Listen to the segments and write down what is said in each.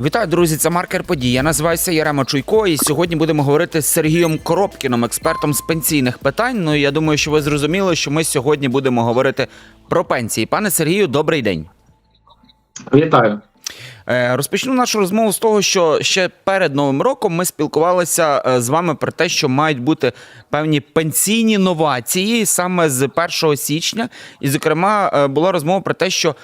Вітаю, друзі! Це маркер подій. Я називаюся Ярема Чуйко, і сьогодні будемо говорити з Сергієм Коробкіном, експертом з пенсійних питань. Ну і я думаю, що ви зрозуміли, що ми сьогодні будемо говорити про пенсії. Пане Сергію, добрий день. Вітаю. Е, Розпочну нашу розмову з того, що ще перед новим роком ми спілкувалися е, з вами про те, що мають бути певні пенсійні новації саме з 1 січня. І, зокрема, е, була розмова про те, що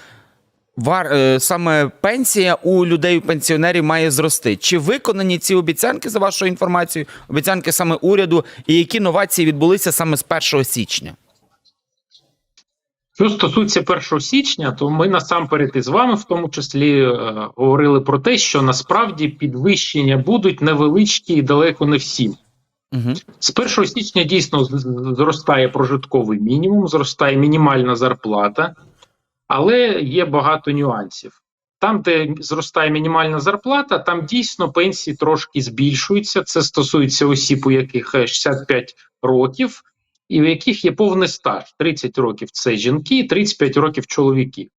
вар, е, саме пенсія у людей, пенсіонерів має зрости. Чи виконані ці обіцянки за вашою інформацією? Обіцянки саме уряду, і які новації відбулися саме з 1 січня? Що стосується 1 січня, то ми насамперед із вами, в тому числі, е, говорили про те, що насправді підвищення будуть невеличкі і далеко не всім. Угу. З 1 січня дійсно зростає прожитковий мінімум, зростає мінімальна зарплата, але є багато нюансів. Там, де зростає мінімальна зарплата, там дійсно пенсії трошки збільшуються. Це стосується осіб, у яких е, 65 років, і у яких є повний стаж. 30 років це жінки, 35 років чоловіки.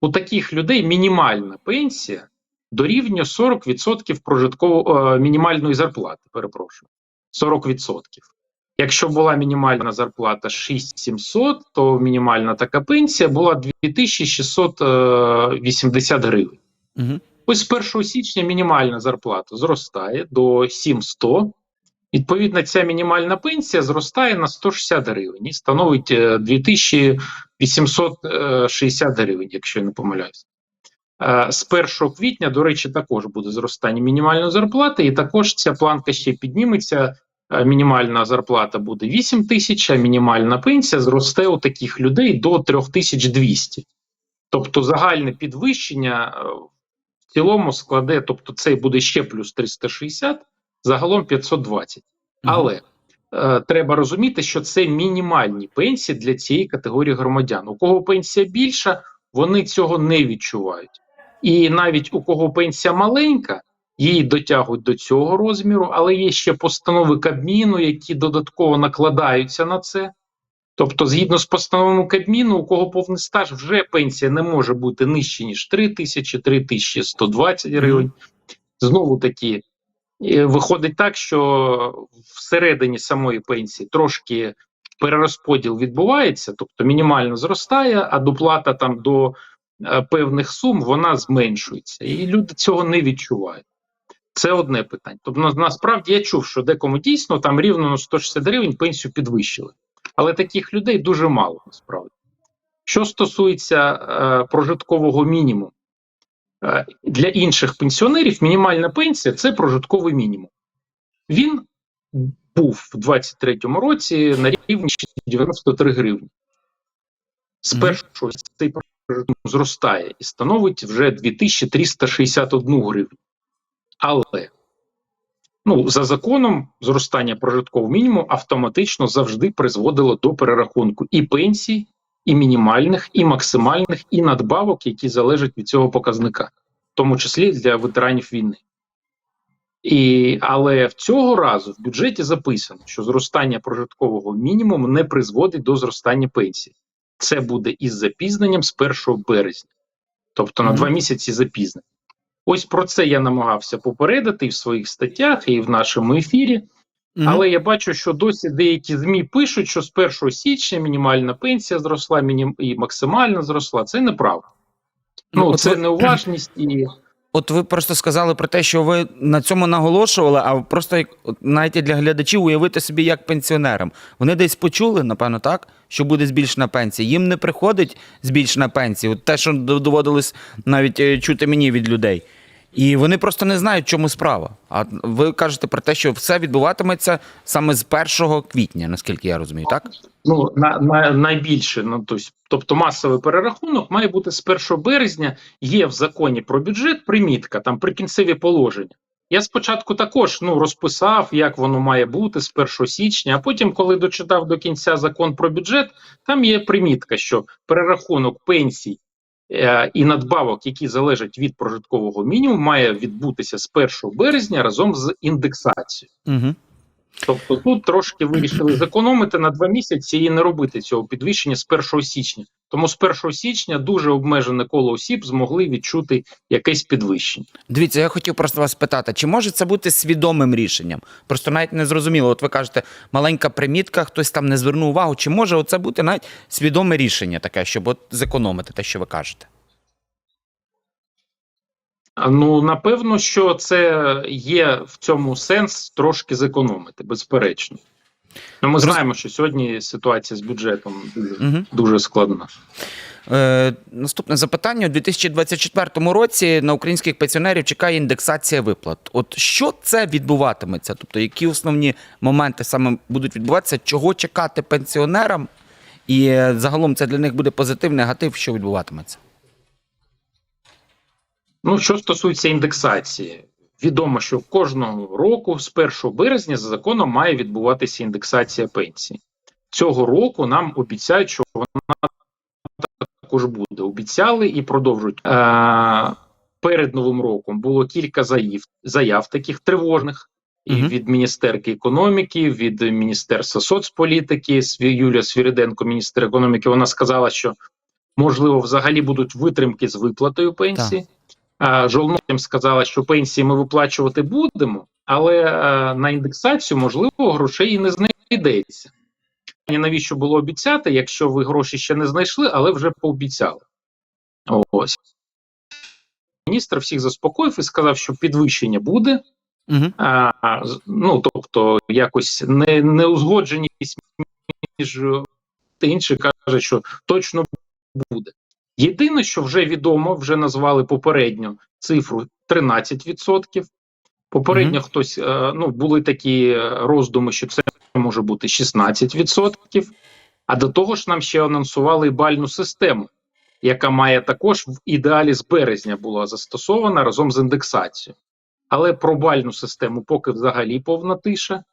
У таких людей мінімальна пенсія дорівнює 40% прожитково е, мінімальної зарплати. Перепрошую. 40%. Якщо була мінімальна зарплата 6700, то мінімальна така пенсія була 2680 гривень. Угу. Ось з 1 січня мінімальна зарплата зростає до 700. Відповідно, ця мінімальна пенсія зростає на 160 гривень і становить е, 2860 гривень, якщо я не помиляюсь. Е, З 1 квітня, до речі, також буде зростання мінімальної зарплати, і також ця планка ще підніметься. Е, Мінімальна зарплата буде 8 тисяч, а мінімальна пенсія зросте у таких людей до 3200. Тобто загальне підвищення е, в цілому складе, тобто це буде ще плюс 360, загалом 520. Але е, треба розуміти, що це мінімальні пенсії для цієї категорії громадян. У кого пенсія більша, вони цього не відчувають. І навіть у кого пенсія маленька, її дотягують до цього розміру, але є ще постанови Кабміну, які додатково накладаються на це. Тобто, згідно з постановами Кабміну, у кого повний стаж, вже пенсія не може бути нижче, ніж 3 тисячі, 3 тисячі 120 гривень. Знову таки, е, виходить так, що всередині самої пенсії трошки перерозподіл відбувається, тобто мінімально зростає, а доплата там до е, певних сум вона зменшується. І люди цього не відчувають. Це одне питання. Тобто, насправді я чув, що декому дійсно там рівно на 160 гривень пенсію підвищили. Але таких людей дуже мало насправді. Що стосується е, прожиткового мінімуму, е, для інших пенсіонерів мінімальна пенсія це прожитковий мінімум. Він був в 23-му році на рівні 93 гривні. З першого цей прожиток зростає і становить вже 2361 гривню. Але ну, за законом зростання прожиткового мінімуму автоматично завжди призводило до перерахунку і пенсій, і мінімальних, і максимальних, і надбавок, які залежать від цього показника, в тому числі для ветеранів війни. І, але в цього разу в бюджеті записано, що зростання прожиткового мінімуму не призводить до зростання пенсії. Це буде із запізненням з 1 березня, тобто на Мгм. два місяці запізнення. Ось про це я намагався попередити і в своїх статтях, і в нашому ефірі. Але я бачу, що досі деякі ЗМІ пишуть, що з 1 січня мінімальна пенсія зросла, мінім... і максимальна зросла. Це неправда. Ну, Ну, це ви- неуважність і От ви просто сказали про те, що ви на цьому наголошували, а просто як навіть для глядачів уявити собі як пенсіонерам. Вони десь почули, напевно, так, що буде збільшена пенсія. Їм не приходить збільшена пенсія. От те, що доводилось навіть е, чути мені від людей. І вони просто не знають, чому справа. А ви кажете про те, що все відбуватиметься саме з 1 квітня, наскільки я розумію, так? ну, на, на, найбільше, ну, тобто, тобто масовий перерахунок має бути з 1 березня. Є в законі про бюджет примітка, там прикінцеві положення. Я спочатку також ну, розписав, як воно має бути з 1 січня, а потім, коли дочитав до кінця закон про бюджет, там є примітка, що перерахунок пенсій і надбавок, які залежать від прожиткового мінімуму, має відбутися з 1 березня разом з індексацією. Угу. Тобто тут трошки вирішили зекономити на два місяці і не робити цього підвищення з 1 січня. Тому з 1 січня дуже обмежене коло осіб змогли відчути якесь підвищення. Дивіться, я хотів просто вас питати, чи може це бути свідомим рішенням? Просто навіть не зрозуміло. От ви кажете, маленька примітка, хтось там не звернув увагу. Чи може це бути навіть свідоме рішення таке, щоб от зекономити те, що ви кажете? Ну, напевно, що це є в цьому сенс трошки зекономити, безперечно. Ну, ми знаємо, що сьогодні ситуація з бюджетом Угу. дуже складна. Е, наступне запитання: у 2024 році на українських пенсіонерів чекає індексація виплат. От що це відбуватиметься? Тобто, які основні моменти саме будуть відбуватися, чого чекати пенсіонерам? І е, загалом це для них буде позитив, негатив, що відбуватиметься? Ну, що стосується індексації, відомо, що кожного року з 1 березня за законом має відбуватися індексація пенсій. Цього року нам обіцяють, що вона також буде. Обіцяли і продовжують. Е, перед новим роком було кілька заяв, заяв таких тривожних. І Мгм. від Міністерки економіки, від Міністерства соцполітики, Сві- Юлія Свіриденко, міністр економіки, вона сказала, що можливо взагалі будуть витримки з виплатою пенсії. А, Жолнотім сказала, що пенсії ми виплачувати будемо, але е, на індексацію, можливо, грошей і не знайдеться. І навіщо було обіцяти, якщо ви гроші ще не знайшли, але вже пообіцяли. Ось. Міністр всіх заспокоїв і сказав, що підвищення буде. Угу. А, ну, тобто, якось не, неузгодженість між та інший каже, що точно буде. Єдине, що вже відомо, вже назвали попередньо цифру 13%. Попередньо Мгм. хтось е, ну були такі е, роздуми, що це може бути 16%. А до того ж, нам ще анонсували бальну систему, яка має також в ідеалі з березня була застосована разом з індексацією. Але про бальну систему поки взагалі повна тиша.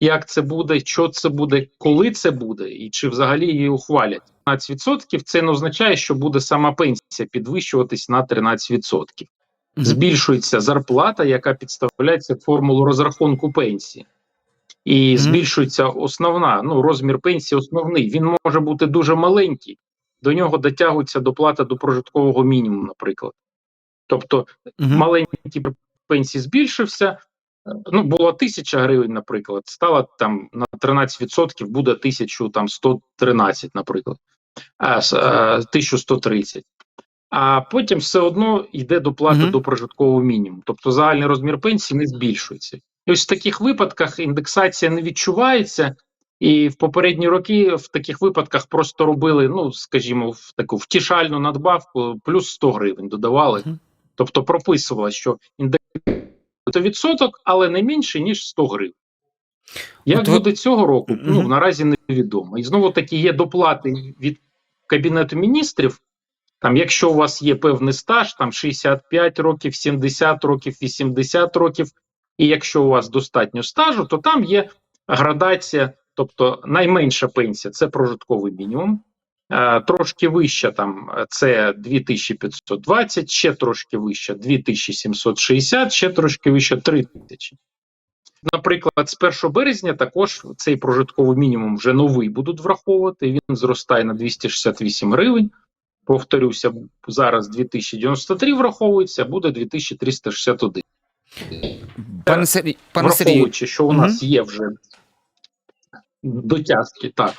Як це буде, що це буде, коли це буде, і чи взагалі її ухвалять. 15% це не означає, що буде сама пенсія підвищуватись на 13%. Збільшується зарплата, яка підставляється в формулу розрахунку пенсії. І збільшується основна, ну, розмір пенсії основний. Він може бути дуже маленький, до нього дотягується доплата до прожиткового мінімуму, наприклад. Тобто маленький пенсії збільшився. Е, Ну, було тисяча гривень, наприклад, стало там на 13% буде 1113, наприклад, а, 1130. А потім все одно йде доплата Мгм. до прожиткового мінімуму. Тобто загальний розмір пенсії не збільшується. І ось в таких випадках індексація не відчувається. І в попередні роки в таких випадках просто робили, ну скажімо, в таку втішальну надбавку, плюс 100 гривень додавали. Мгм. Тобто прописувала, що індексація відсоток, але не менше ніж 100 гривень. Як От ви- буде цього року? Ну наразі невідомо. І знову таки є доплати від кабінету міністрів. Там, якщо у вас є певний стаж, там 65 років, 70 років, 80 років, і якщо у вас достатньо стажу, то там є градація, тобто найменша пенсія це прожитковий мінімум. Е, Трошки вища там е, це 2520, ще трошки вища 2760, ще трошки вища 3000. Наприклад, з 1 березня також цей прожитковий мінімум вже новий будуть враховувати. Він зростає на 268 гривень. Повторюся, зараз 2093 враховується, буде 2361. Пане Сергій, пане Враховуючи, що у нас є вже дотяжки, так.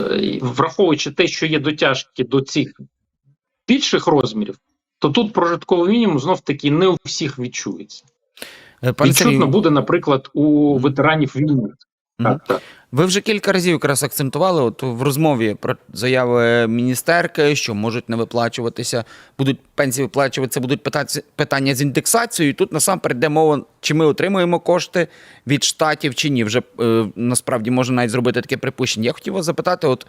Е, Враховуючи те, що є дотяжки до цих більших розмірів, то тут прожитковий мінімум знов таки не у всіх відчується. Пан Відчутно Сергій... буде, наприклад, у ветеранів війни. Мгм. Так, так. Ви вже кілька разів якраз акцентували от в розмові про заяви міністерки, що можуть не виплачуватися, будуть пенсії виплачуватися, будуть питати- питання з індексацією. І тут насамперед йде мова, чи ми отримуємо кошти від штатів чи ні. Вже е, насправді можна навіть зробити таке припущення. Я хотів вас запитати: от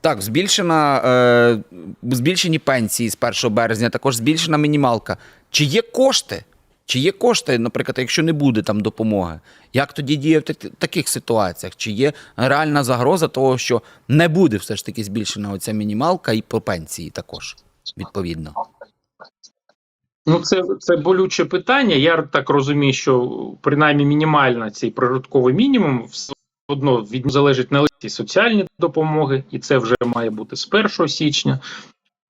так, збільшена, е, збільшені пенсії з 1 березня, також збільшена мінімалка. Чи є кошти? Чи є кошти, наприклад, якщо не буде там допомоги? Як тоді діяти в таких ситуаціях? Чи є реальна загроза того, що не буде все ж таки збільшена оця мінімалка і по пенсії також, відповідно? Ну, це, це болюче питання. Я так розумію, що принаймні мінімально цей прожитковий мінімум все одно від залежить не лише соціальні допомоги, і це вже має бути з 1 січня.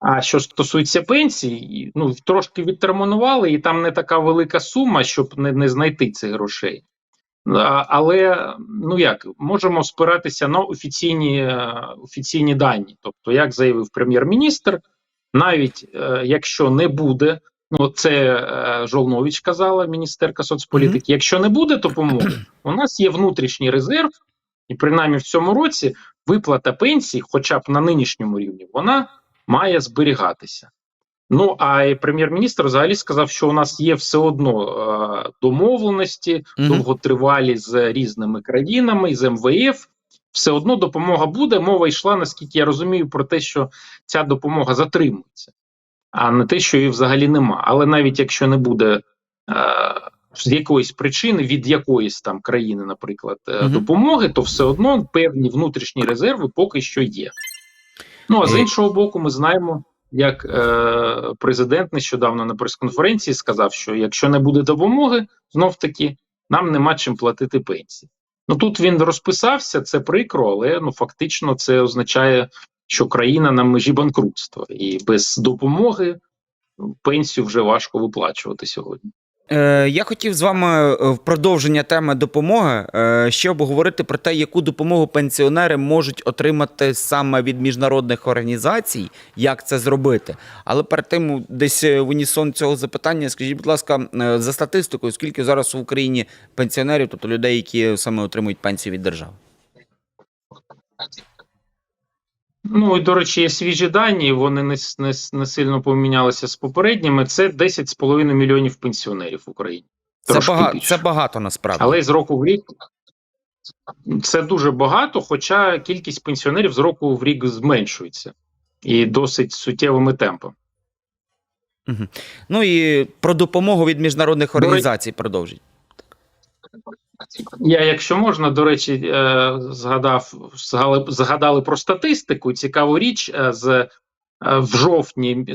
А що стосується пенсій, ну трошки відтермінували, і там не така велика сума, щоб не, не знайти цих грошей. А, Але ну як можемо спиратися на офіційні, е, офіційні дані. Тобто, як заявив прем'єр-міністр, навіть е, якщо не буде, ну це е, Жолнович казала, міністерка соцполітики. Якщо не буде допомоги, у нас є внутрішній резерв, і принаймні в цьому році виплата пенсій, хоча б на нинішньому рівні, вона має зберігатися. Ну а прем'єр-міністр взагалі сказав, що у нас є все одно е, домовленості Мгм. довготривалі з різними країнами, з МВФ. Все одно допомога буде. Мова йшла, наскільки я розумію, про те, що ця допомога затримується, а не те, що її взагалі нема. Але навіть якщо не буде е, з якоїсь причини, від якоїсь там країни, наприклад, е, Мгм. допомоги, то все одно певні внутрішні резерви поки що є. Ну а з іншого боку, ми знаємо, як е, президент нещодавно на прес-конференції сказав, що якщо не буде допомоги, знов таки нам нема чим платити пенсії. Ну тут він розписався, це прикро, але ну фактично це означає, що країна на межі банкрутства, і без допомоги пенсію вже важко виплачувати сьогодні. Е, Я хотів з вами е, в продовження теми допомоги е, ще обговорити про те, яку допомогу пенсіонери можуть отримати саме від міжнародних організацій, як це зробити. Але перед тим, десь в унісон цього запитання, скажіть, будь ласка, за статистикою, скільки зараз в Україні пенсіонерів, тобто людей, які саме отримують пенсію від держави? Ну і до речі, є свіжі дані. Вони не, не, не сильно помінялися з попередніми. Це 10,5 мільйонів пенсіонерів в Україні. Це, бага... це багато насправді. Але з року в рік це дуже багато, хоча кількість пенсіонерів з року в рік зменшується і досить суттєвими темпами. Ну і про допомогу від міжнародних організацій продовжіть. Я, якщо можна, до речі, е, згадав згадали про статистику. Цікаву річ е, з е, в жовтні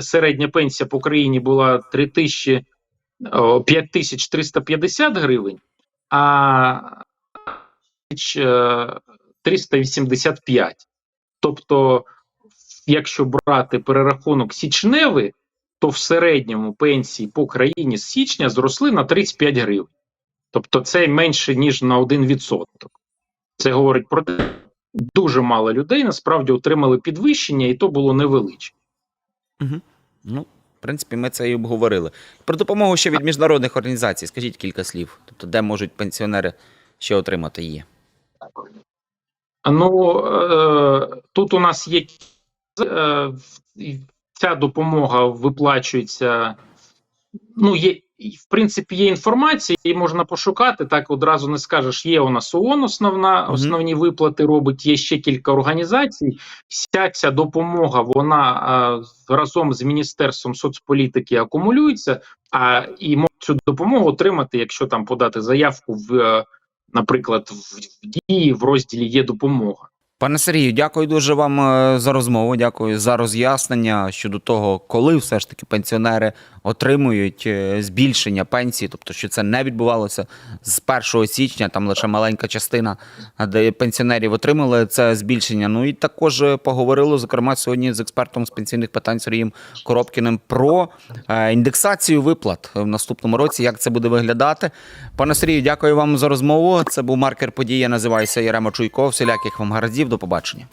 середня пенсія по країні була 3 5350 гривень, а тисяч, е, 385. Тобто, якщо брати перерахунок січневий, то в середньому пенсії по країні з січня зросли на 35 гривень. Тобто це менше ніж на 1%. Це говорить про те, що дуже мало людей насправді отримали підвищення, і то було невеличке. Угу. Ну, в принципі, ми це і обговорили. Про допомогу ще від міжнародних організацій. Скажіть кілька слів. Тобто, де можуть пенсіонери ще отримати її? Ну е, тут у нас є е, ця допомога виплачується. Ну, є і, в принципі, є інформація, її можна пошукати. Так одразу не скажеш. Є у нас ООН основна, основні виплати робить. Є ще кілька організацій. Вся ця допомога вона е, разом з міністерством соцполітики акумулюється. А і можуть цю допомогу отримати, якщо там подати заявку в, е, наприклад, в дії в розділі є допомога. Пане Сергію, дякую дуже вам е, за розмову. Дякую за роз'яснення щодо того, коли все ж таки пенсіонери отримують е, збільшення пенсії, тобто, що це не відбувалося з 1 січня, там лише маленька частина де пенсіонерів отримали це збільшення. Ну і також е, поговорили, зокрема, сьогодні з експертом з пенсійних питань Сергієм Коробкіним про е, індексацію виплат в наступному році. Як це буде виглядати? Пане Сергію, дякую вам за розмову. Це був маркер події. Називаюся Ярема Чуйко. Всіляких вам гараздів. До побачення.